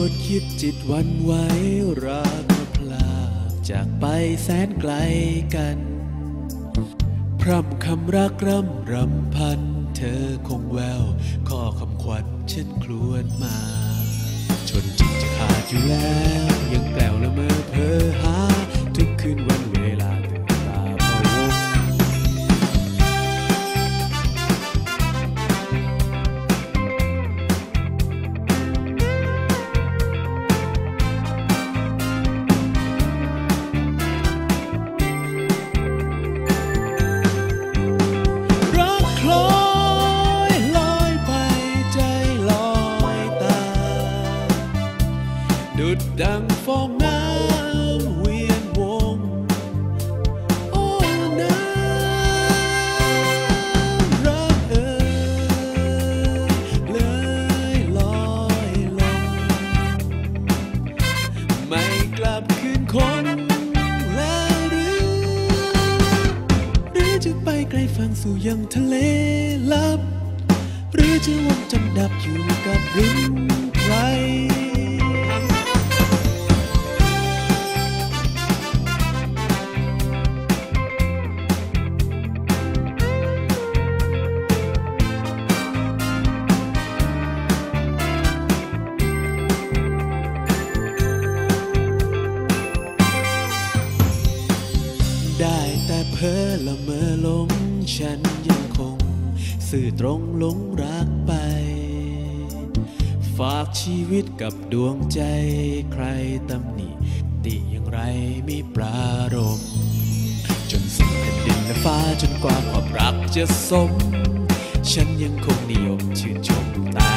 วดคิดจิตวันไหวรักมาพลากจากไปแสนไกลกัน พร่ำคำรักร่ำรำพัน เธอคงแววข้อคำขวัญฉันครวญมา ชนจิตจะขาดอยู่แล้ว ยังแกล้วละเมอเพ้อหา ดุดดังฟองน้ำเวียนวง โอ้น้ำรักเอ่ยเลยลอยลง ไม่กลับคืนคนแล้วหรือ หรือจะไปไกลฝั่งสู่ยังทะเลลับ หรือจะวนจนดับอยู่กับริมไพร ละเมอหลงฉันยังคง สื่อตรงหลงรักไป ฝากชีวิตกับดวงใจใครตำหนิ ติอย่างไรไม่ปรารมจนสิ้นแผ่นดินและฟ้าจนกว่าความรักจะสม ฉันยังคงนิยมชื่นชมตา